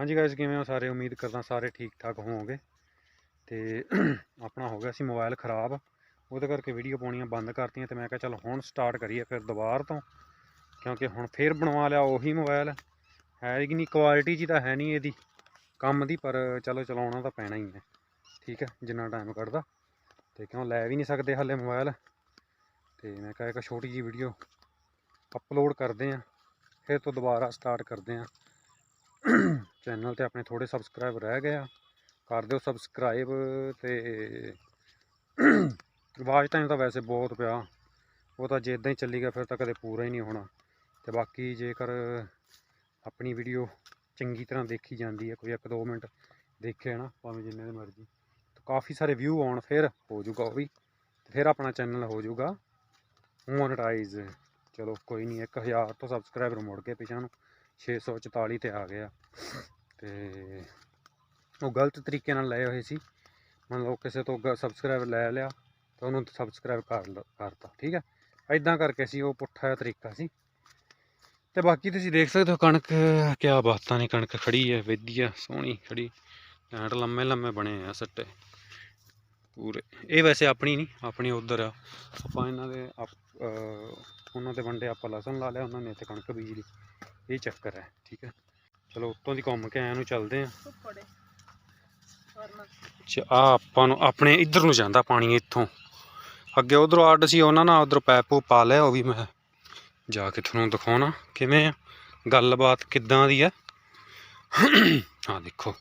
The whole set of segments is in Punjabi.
ਹਾਂਜੀ ਗਾਇਸ ਕਿਵੇਂ ਹੋ ਸਾਰੇ? ਉਮੀਦ ਕਰਦਾ ਸਾਰੇ ਠੀਕ ਠਾਕ ਹੋਵੋਗੇ। ਤੇ ਆਪਣਾ ਹੋ ਗਿਆ ਸੀ ਮੋਬਾਈਲ ਖਰਾਬ। ਉਹਦੇ ਕਰਕੇ ਵੀਡੀਓ ਪਾਉਣੀਆਂ ਬੰਦ ਕਰਤੀਆਂ ਤੇ ਮੈਂ ਕਿਹਾ ਚੱਲ ਹੁਣ ਸਟਾਰਟ ਕਰੀਏ ਫਿਰ ਦੁਬਾਰਾ ਤੋਂ। ਕਿਉਂਕਿ ਹੁਣ ਫੇਰ ਬਣਵਾ ਲਿਆ ਉਹੀ ਮੋਬਾਈਲ ਹੈ ਕਿ ਨਹੀਂ ਕੁਆਲਿਟੀ ਜੀ ਤਾਂ ਹੈ ਨਹੀਂ ਇਹਦੀ। ਕੰਮ ਦੀ, ਪਰ ਚਲੋ ਚਲਾਉਣਾ ਤਾਂ ਪੈਣਾ ਹੀ ਹੈ। ਠੀਕ ਹੈ, ਜਿੰਨਾ ਟਾਈਮ ਕੱਢਦਾ। ਤੇ ਕਿਉਂ ਲੈ ਵੀ ਨਹੀਂ ਸਕਦੇ ਹਾਲੇ ਮੋਬਾਈਲ ਤੇ ਮੈਂ ਕਿਹਾ ਇੱਕ ਛੋਟੀ ਜੀ ਵੀਡੀਓ ਅਪਲੋਡ ਕਰਦੇ ਆਂ ਫਿਰ ਤੋਂ ਦੁਬਾਰਾ ਸਟਾਰਟ ਕਰਦੇ ਆਂ ਚੈਨਲ ਤੇ ਆਪਣੇ ਥੋੜੇ ਸਬਸਕ੍ਰਾਈਬ ਰਹਿ ਗਏ ਆ। ਕਰ ਦਿਓ ਸਬਸਕ੍ਰਾਈਬ ਤੇ ਵਾਚ ਟਾਈਮ ਤਾਂ ਵੈਸੇ ਬਹੁਤ ਪਿਆ। ਉਹ ਤਾਂ ਜੇ ਇਦਾਂ ਹੀ ਚੱਲੀ ਗਿਆ, ਫਿਰ ਤਾਂ ਕਦੇ ਪੂਰਾ ਹੀ ਨਹੀਂ ਹੋਣਾ। ਤੇ ਬਾਕੀ ਜੇਕਰ ਆਪਣੀ ਵੀਡੀਓ ਚੰਗੀ ਤਰ੍ਹਾਂ ਦੇਖੀ ਜਾਂਦੀ ਹੈ, ਕੋਈ 1-2 ਮਿੰਟ ਦੇਖੇ ਨਾ, ਭਾਵੇਂ ਜਿੰਨੇ ਦੇ ਮਰਜ਼ੀ, ਤਾਂ ਕਾਫੀ ਸਾਰੇ ਵਿਊ ਆਉਣ, ਫਿਰ ਹੋ ਜਾਊਗਾ ਉਹ ਵੀ। ਤੇ ਫਿਰ ਆਪਣਾ ਚੈਨਲ ਹੋ ਜਾਊਗਾ। ਮੋਨਟਾਈਜ਼ ਚਲੋ, ਕੋਈ ਨਹੀਂ 1000 ਤੋਂ ਸਬਸਕ੍ਰਾਈਬਰ ਮੁੜ ਕੇ ਪਿਛਾਂ ਨੂੰ। 644 ਤੇ ਆ ਗਿਆ। ਆ ਤੇ ਉਹ ਗਲਤ ਤਰੀਕੇ ਨਾਲ ਲਏ ਹੋਏ ਸੀ। ਮੰਨ ਲਓ ਕਿਸੇ ਤੋਂ ਸਬਸਕ੍ਰਾਈਬ ਲੈ ਲਿਆ ਤਾਂ ਉਹਨੂੰ ਸਬਸਕ੍ਰਾਈਬ ਕਰ ਕਰਤਾ, ਠੀਕ ਹੈ ਐਦਾਂ ਕਰਕੇ ਸੀ, ਉਹ ਪੁੱਠਾ ਤਰੀਕਾ ਸੀ। ਤੇ ਬਾਕੀ ਤੁਸੀਂ ਦੇਖ ਸਕਦੇ ਹੋ ਕਣਕ, ਕਿਆ ਬਾਤਾਂ ਨੇ, ਕਣਕ ਖੜੀ ਹੈ ਵਧੀਆ ਸੋਹਣੀ ਖੜੀ। ਐਂਟ ਲੰਮੇ ਲੰਮੇ ਬਣੇ ਆ ਸੱਟੇ। ਪੂਰੇ। ਇਹ ਵੈਸੇ ਆਪਣੀ ਨਹੀਂ, ਆਪਣੀ ਉਧਰ ਆ। ਆਪਾਂ ਇਹਨਾਂ ਦੇ ਉਹਨਾਂ ਦੇ ਵੰਡੇ ਆਪਾਂ ਲਸਣ ਲਾ ਲਿਆ ਉਹਨਾਂ ਨੇ ਇੱਥੇ ਕਣਕ ਬੀਜ ਲਈ। ਇਹ ਚੱਕਰ ਹੈ ਠੀਕ ਹੈ। ਚਲੋ ਉੱਤੋਂ ਦੀ ਘੁੰਮ ਕੇ ਆਇਆ ਨੂੰ ਚੱਲਦੇ ਆ ਆ ਆਪਾਂ ਨੂੰ ਆਪਣੇ ਇੱਧਰ ਨੂੰ ਜਾਂਦਾ ਪਾਣੀ ਇੱਥੋਂ। ਅੱਗੇ ਉਧਰੋਂ ਅੱਡ ਸੀ ਉਹਨਾਂ ਨਾਲ ਉਧਰ ਪੈਪ ਪਾ ਲਿਆ ਉਹ ਵੀ ਮੈਂ ਜਾ ਕੇ ਤੁਹਾਨੂੰ ਦਿਖਾਉਣਾ ਕਿਵੇਂ ਆ। ਗੱਲਬਾਤ ਕਿੱਦਾਂ ਦੀ ਆ। ਹਾਂ ਦੇਖੋ।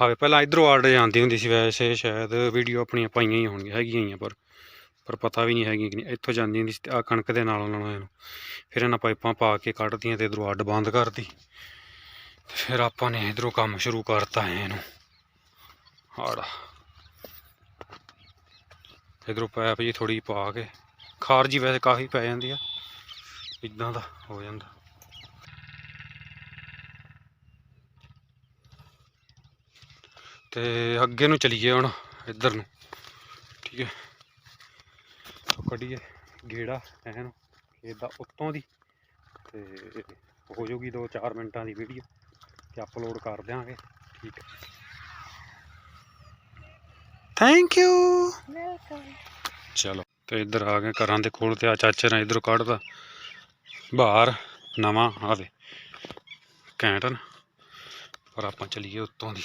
ਹਾਵੇ ਪਹਿਲਾਂ ਇਧਰੋਂ ਅੱਡ ਜਾਂਦੀ ਹੁੰਦੀ ਸੀ ਵੈਸੇ ਸ਼ਾਇਦ ਵੀਡੀਓ ਆਪਣੀਆਂ ਪਾਈਆਂ ਹੀ ਹੋਣਗੀਆਂ ਹੈਗੀਆਂ ਹੀ ਆ ਪਰ ਪਰ ਪਤਾ ਵੀ ਨਹੀਂ ਹੈਗੀ ਕਿ ਇੱਥੋਂ ਜਾਂਦੀ ਹੁੰਦੀ ਸੀ ਆ ਕਣਕ ਦੇ ਨਾਲ ਉਹਨਾਂ ਨੂੰ ਫਿਰ ਇਹਨਾਂ ਪਾਈਪਾਂ ਪਾ ਕੇ ਕੱਢਦੀਆਂ ਤੇ ਇਧਰੋਂ ਅੱਡ ਬੰਦ ਕਰਦੀ ਫਿਰ ਆਪਾਂ ਨੇ ਇਧਰੋਂ ਕੰਮ ਸ਼ੁਰੂ ਕਰਤਾ ਹੈ ਇਹਨੂੰ। ਹਾੜਾ ਇਧਰੋਂ ਪੈਪ ਜੀ ਥੋੜੀ ਪਾ ਕੇ। ਖਾਰ ਜੀ ਵੈਸੇ ਕਾਫੀ ਪੈ ਜਾਂਦੀ ਆ। ਇਦਾਂ ਦਾ ਹੋ ਜਾਂਦਾ। ਤੇ ਅੱਗੇ ਨੂੰ ਚਲੀਏ ਹੁਣ ਇੱਧਰ ਨੂੰ। ਠੀਕ ਹੈ। ਸੋ ਕੱਢੀਏ ਗੇੜਾ ਐਨ ਖੇਤ ਦਾ ਉੱਤੋਂ ਦੀ ਤੇ ਹੋ ਜਾਊਗੀ 2-4 ਮਿੰਟਾਂ ਦੀ ਵੀਡੀਓ ਤੇ ਅਪਲੋਡ ਕਰ ਦਿਆਂਗੇ ਠੀਕ ਹੈ। ਥੈਂਕ ਯੂ ਵੈਲਕਮ ਚਲੋ ਤੇ ਇੱਧਰ ਆ ਗਏ ਘਰਾਂ ਦੇ ਕੋਲ ਤੇ ਆ ਚਾਚੇ ਨੇ ਇੱਧਰੋਂ ਕੱਢਦਾ ਬਾਹਰ ਨਵਾਂ ਆਵੇ ਕੈਂਟਨ। ਪਰ ਆਪਾਂ ਚਲੀਏ ਉੱਤੋਂ ਦੀ।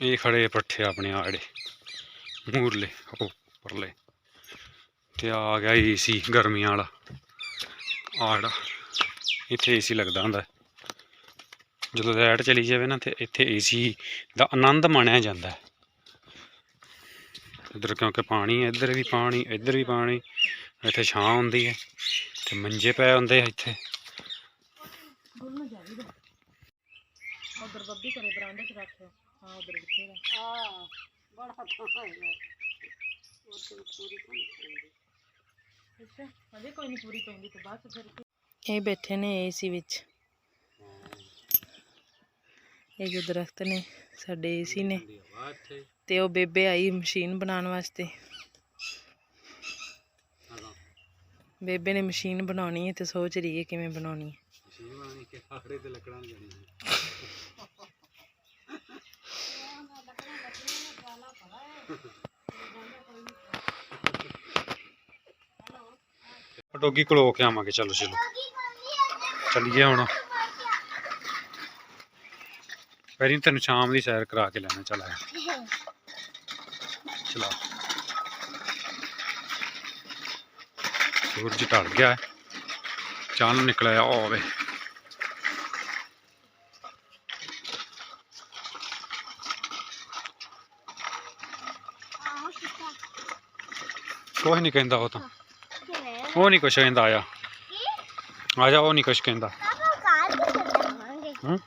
ਇਹ ਖੜੇ ਪੱਠੇ ਆਪਣੇ ਆੜੇ, ਮੂਰਲੇ ਉਹ ਪਰਲੇ ਤੇ ਆ ਗਿਆ ਏਸੀ ਗਰਮੀਆਂ ਵਾਲਾ। ਆੜਾ, ਇੱਥੇ ਏਸੀ ਲੱਗਦਾ ਹੁੰਦਾ। ਜਦੋਂ ਲਾਈਟ ਚਲੀ ਜਾਵੇ ਨਾ, ਤੇ ਇੱਥੇ ਏਸੀ ਦਾ ਆਨੰਦ ਮਾਣਿਆ ਜਾਂਦਾ। ਹੈ ਇੱਧਰ ਕਿਉਂਕਿ ਪਾਣੀ ਹੈ, ਇੱਧਰ ਵੀ ਪਾਣੀ, ਇੱਧਰ ਵੀ ਪਾਣੀ। ਇੱਥੇ ਛਾਂ ਹੁੰਦੀ ਹੈ, ਤੇ ਮੰਜੇ ਪਏ ਹੁੰਦੇ ਆ ਇੱਥੇ। ਉਧਰ ਬੱਬੀ ਕਰੇ ਬਰਾਂਡੇ 'ਚ ਰੱਖਿਓ ਹਾਂ ਉਧਰ ਬਥੇਰਾ। ਹਾਂ ਬੜਾ ਤਾਂ ਹੈ ਉਹ ਤੇ ਪੂਰੀ ਕੋਈ ਅੱਛਾ ਅਜੇ ਕੋਈ ਨਹੀਂ ਪੂਰੀ ਪੈਂਦੀ ਤੇ ਬਾਅਦ 'ਚ ਫਿਰ ਇਹ ਬੈਠੇ ਨੇ ਏਸੀ ਵਿੱਚ। ਇਹ ਜੋ ਦਰਖਤ ਨੇ ਸਾਡੇ ਏਸੀ ਨੇ। ਤੇ ਉਹ ਬੇਬੇ ਆਈ ਮਸ਼ੀਨ ਬਣਾਉਣ ਵਾਸਤੇ। ਬੇਬੇ ਨੇ ਮਸ਼ੀਨ ਬਣਾਉਣੀ ਹੈ ਤੇ ਸੋਚ ਰਹੀ ਹੈ ਕਿਵੇਂ ਬਣਾਉਣੀ ਹੈ। ਤੇ ਲੱਕੜਾਂ ਜਾਣੀ ਡੋਗੀ ਕੋਲ ਹੋ ਕੇ ਆਵਾਂਗੇ, ਚਲੋ ਚਲੋ। ਚੱਲੀਏ ਹੁਣ। ਪਹਿਲਾਂ ਤੈਨੂੰ ਸ਼ਾਮ ਦੀ ਸੈਰ ਕਰਾ ਕੇ ਲੈਣਾ, ਚੱਲ ਚਲਾ। ਸੂਰਜ ਢਲ ਗਿਆ। ਹੈ। ਚਾਂਦ ਨਿਕਲਿਆ ਉਹ ਕੁਛ ਨਹੀਂ ਕਹਿੰਦਾ ਉਹ ਤਾਂ। ਉਹ ਨਹੀਂ ਕੁਛ ਕਹਿੰਦਾ ਆਇਆ। ਆ ਜਾ ਉਹ ਨਹੀਂ ਕੁਛ ਕਹਿੰਦਾ। ਹੂੰ?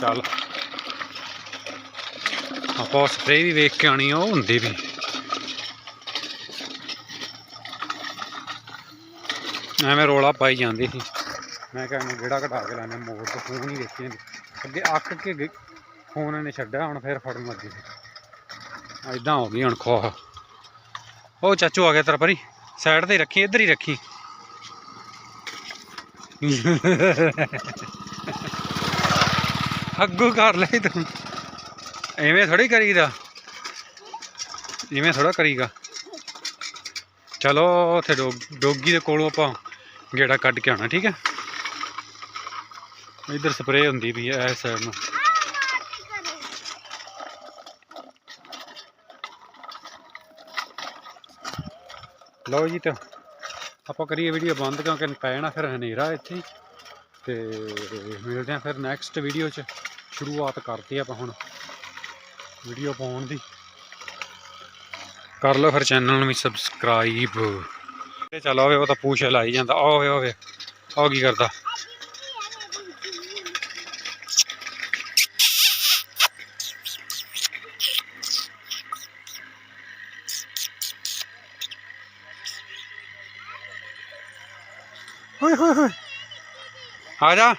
ਚੱਲ ਆਪਾਂ ਸਪਰੇ ਵੀ ਵੇਖ ਕੇ ਆਣੀ ਆ ਉਹ ਹੁੰਦੀ ਵੀ। ਐਵੇਂ ਰੋਲਾ ਪਾਈ ਜਾਂਦੀ ਸੀ। ਮੈਂ ਕਿਹਾ ਇਹਨੂੰ ਗੇੜਾ ਕਢਾ ਕੇ ਲੈਣਾ ਮੋੜ ਤੋਂ ਫੋਨ ਹੀ ਵੇਖੀ ਅੱਗੇ ਅੱਕ ਕੇ ਫੋਨ ਇਹਨੇ ਛੱਡਿਆ ਹੁਣ ਫੇਰ ਫੜਨ ਲੱਗੀ ਸੀ। ਐਦਾਂ ਹੋ ਗਈ ਹੁਣ ਖੋਹ। ਉਹ ਚਾਚੂ ਆ ਗਿਆ ਤੇਰਾ ਪਰੀ। ਸਾਈਡ ਤੇ ਹੀ ਰੱਖੀ, ਇੱਧਰ ਹੀ ਰੱਖੀ। ਅੱਗੂ ਕਰ ਲੈ ਤੂੰ। ਐਵੇਂ ਥੋੜੀ ਕਰੀਦਾ। ਐਵੇਂ ਥੋੜਾ ਕਰੀਗਾ। ਚਲੋ, ਉੱਥੇ ਡੋਗੀ ਦੇ ਕੋਲੋਂ ਆਪਾਂ ਗੇੜਾ ਕੱਢ ਕੇ ਆਉਣਾ, ਠੀਕ ਹੈ? ਇੱਧਰ ਸਪਰੇਅ ਹੁੰਦੀ ਵੀ ਹੈ, ਇਸ ਸਾਈਡ ਨੂੰ। ਲਓ ਜੀ ਤਾਂ ਆਪਾਂ ਕਰੀਏ ਵੀਡੀਓ ਬੰਦ ਕਿਉਂਕਿ ਪੈ ਜਾਣਾ ਫਿਰ ਹਨੇਰਾ ਇੱਥੇ ਹੀ। ਤੇ ਮਿਲਦੇ ਆ ਫਿਰ ਨੈਕਸਟ ਵੀਡੀਓ 'ਚ। ਸ਼ੁਰੂਆਤ ਕਰਦੇ ਆਪਾਂ ਹੁਣ ਵੀਡੀਓ ਪਾਉਣ ਦੀ। ਕਰ ਲਓ ਫਿਰ ਚੈਨਲ ਨੂੰ ਵੀ ਸਬਸਕ੍ਰਾਈਬ ਤੇ ਚਲੋ ਓਏ ਉਹ ਤਾਂ ਪੂਛ ਲਾਈ ਜਾਂਦਾ। ਆਵੇ ਓਏ ਉਹ ਕੀ ਕਰਦਾ? ਹੋਏ ਹੋਏ ਹੋਏ ਆ ਜਾ